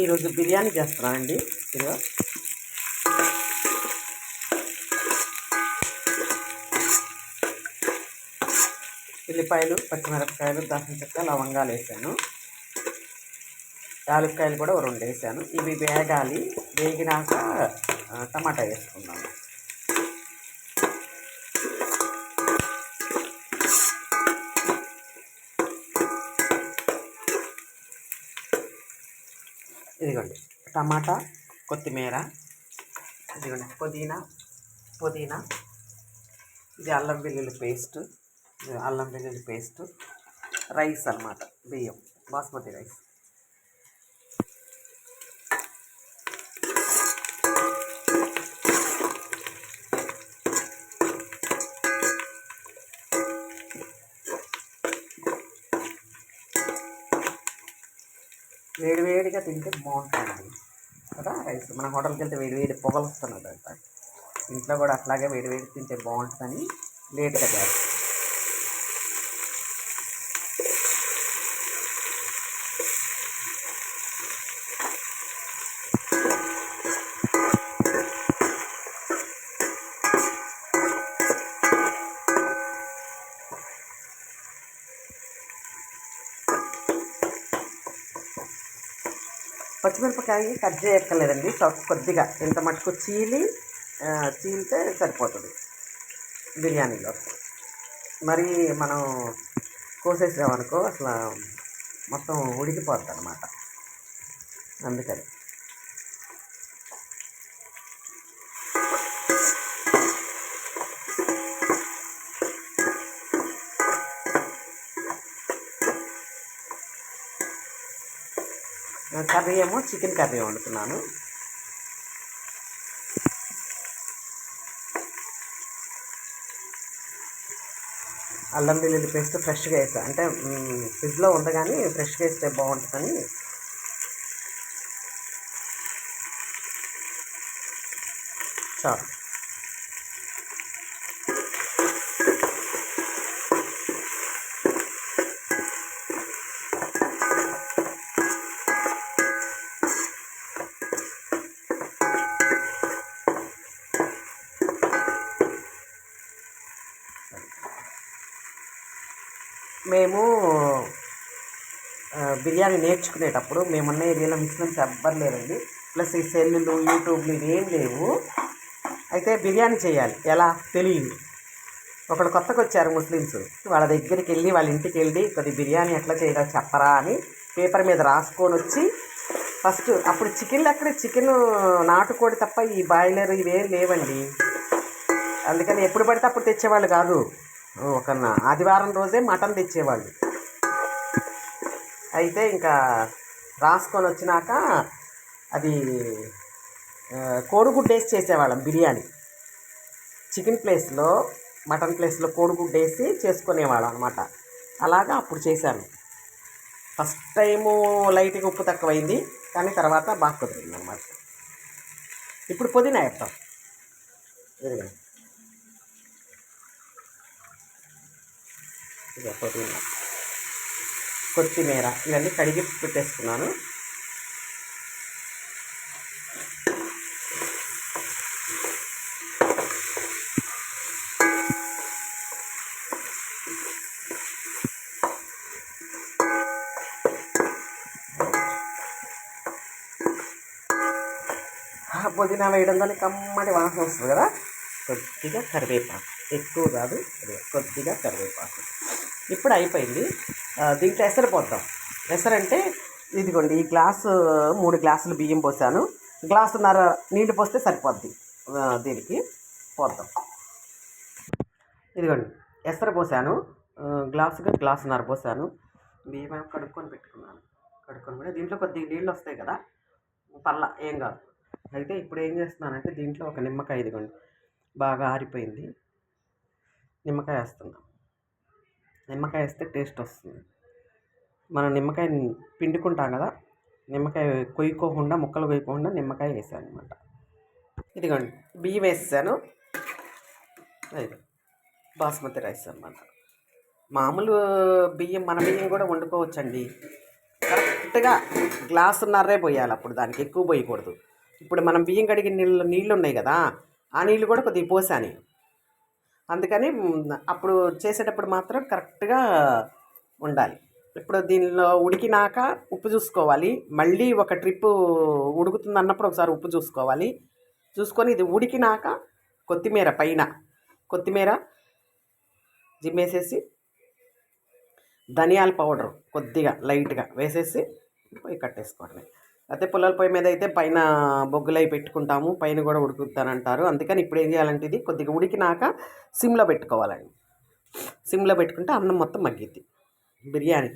ఈరోజు బిర్యానీ చేస్తున్నానండి ఇదిగో ఉల్లిపాయలు పచ్చిమిరపకాయలు దాచిన చెక్క లవంగాలు వేసాను. యాలక్కాయలు కూడా రెండు వేసాను. ఇవి వేగాలి వేగినాక టమాటా వేసుకున్నాను ఇదిగోండి టమాటా కొత్తిమీర ఇదిగోండి పుదీనా పుదీనా ఇది అల్లం వెల్లుల్లి పేస్ట్ ఇది అల్లం వెల్లుల్లి పేస్ట్ రైస్ అన్నమాట బియ్యం బాస్మతి రైస్. వేడివేడిగా తింటే బాగుంటుంది. కదా? రైస్ మన హోటల్కి వెళ్తే వేడి వేడి పొగలు వస్తున్నది అంట ఇంట్లో కూడా అట్లాగే వేడివేడి తింటే బాగుంటుందని లేట్గా చేస్తాం పచ్చిమిరపకాయ కట్ చేయక్కర్లేదండి. కొద్దిగా ఇంత మటుకు చీలి చీలితే సరిపోతుంది బిర్యానీలో. మరి మనం కోసేసామనుకో అసలు మొత్తం ఉడికిపోద్ది అనమాట అందుకని. కర్రీ ఏమో చికెన్ కర్రీ వండుతున్నాను. అల్లం వెల్లుల్లి పేస్ట్ ఫ్రెష్గా వేసా. అంటే ఫ్రిడ్జ్లో ఉంది కానీ ఫ్రెష్గా వేస్తే బాగుంటుందని. చాలు. మేము బిర్యానీ నేర్చుకునేటప్పుడు మేమున్న ఏరియాలో ముస్లిమ్స్ ఎవ్వరు లేరండి. ప్లస్ ఈ సెల్లులు యూట్యూబ్లు ఇవేం లేవు. అయితే బిర్యానీ చేయాలి. ఎలా? తెలియదు. ఒకడు కొత్తగా వచ్చారు ముస్లిమ్స్. వాళ్ళ దగ్గరికి వెళ్ళి వాళ్ళ ఇంటికి వెళ్ళి కొద్ది బిర్యానీ ఎట్లా చేయాలో చెప్పరా అని పేపర్ మీద రాసుకొని వచ్చి ఫస్ట్ అప్పుడు చికెన్లు ఎక్కడ? చికెన్ నాటుకోడి తప్ప ఈ బాయిలర్ ఇవేం లేవండి. అందుకని ఎప్పుడు పడితే అప్పుడు తెచ్చేవాళ్ళు కాదు. ఒక నా- ఆదివారం రోజే మటన్ తెచ్చేవాళ్ళు. అయితే ఇంకా రాసుకొని వచ్చినాక అది కోడిగుడ్డ వేసి చేసేవాళ్ళం బిర్యానీ. చికెన్ ప్లేస్లో మటన్ ప్లేస్లో కోడిగుడ్డు వేసి చేసుకునేవాళ్ళం అనమాట అలాగా అప్పుడు చేశాను. ఫస్ట్ టైము లైట్గా ఉప్పు తక్కువైంది కానీ తర్వాత బాగా కుదిరింది అనమాట ఇప్పుడు పుదీనా వేస్తాం ఇక పుదీనా కొత్తిమీర ఇవన్నీ కడిగి పెట్టేసుకున్నాను. పుదీనా వేయడం వేయడంతో కమ్మటి వాసన వస్తుంది కదా? కొద్దిగా కరివేపాకు. ఎక్కువ కాదు కొద్దిగా కరివేపాకు. ఇప్పుడు అయిపోయింది. దీంట్లో ఎసరు పోద్దాం. ఎసరు అంటే ఇదిగోండి ఈ గ్లాసు మూడు గ్లాసులు బియ్యం పోసాను. గ్లాసున్నర నీళ్ళు పోస్తే సరిపోద్ది. దీనికి పోద్దాం. ఇదిగోండి ఎసరు పోసాను. ఆ, గ్లాసుగా గ్లాసున్నర పోసాను. బియ్యం ఏమో కడుక్కొని పెట్టుకున్నాను. కడుక్కొని కూడా దీంట్లో కొద్దిగా నీళ్ళు వస్తాయి కదా. పల్ల ఏం కాదు. అయితే ఇప్పుడు ఏం చేస్తున్నానంటే దీంట్లో ఒక నిమ్మకాయ ఇదిగోండి బాగా ఆరిపోయింది. నిమ్మకాయ వేస్తున్నాం నిమ్మకాయ వేస్తే టేస్ట్ వస్తుంది. మనం నిమ్మకాయ పిండుకుంటాం కదా నిమ్మకాయ కొయ్యుకోకుండా ముక్కలు కొయ్యకుండా నిమ్మకాయ వేసాను అనమాట ఇదిగోండి బియ్యం వేసాను ఇది బాస్మతి రైస్ అనమాట మామూలు బియ్యం మన బియ్యం కూడా వండుకోవచ్చండి. కరెక్ట్గా గ్లాసున్నరే పోయాలి అప్పుడు దానికి ఎక్కువ పోయకూడదు. ఇప్పుడు మనం బియ్యం కడిగిన నీళ్ళు నీళ్ళు ఉన్నాయి కదా ఆ నీళ్ళు కూడా కొద్దిగా పోసాను. అందుకని అప్పుడు చేసేటప్పుడు మాత్రం కరెక్ట్గా ఉండాలి. ఇప్పుడు దీనిలో ఉడికినాక ఉప్పు చూసుకోవాలి. మళ్ళీ ఒక ట్రిప్పు ఉడుకుతుంది అన్నప్పుడు ఒకసారి ఉప్పు చూసుకోవాలి. చూసుకొని ఇది ఉడికినాక కొత్తిమీర పైన కొత్తిమీర జిమ్మేసేసి ధనియాల పౌడర్ కొద్దిగా లైట్గా వేసేసి పోయి కట్టేసుకోవడమే. అయితే పుల్లల పొయ్యి మీద అయితే పైన బొగ్గులై పెట్టుకుంటాము పైన కూడా ఉడుకుతానంటారు. అందుకని ఇప్పుడు ఏం చేయాలంటే ఇది కొద్దిగా ఉడికినాక సిమ్లో పెట్టుకోవాలండి. సిమ్లో పెట్టుకుంటే అన్నం మొత్తం మగ్గిద్ది. బిర్యానీ.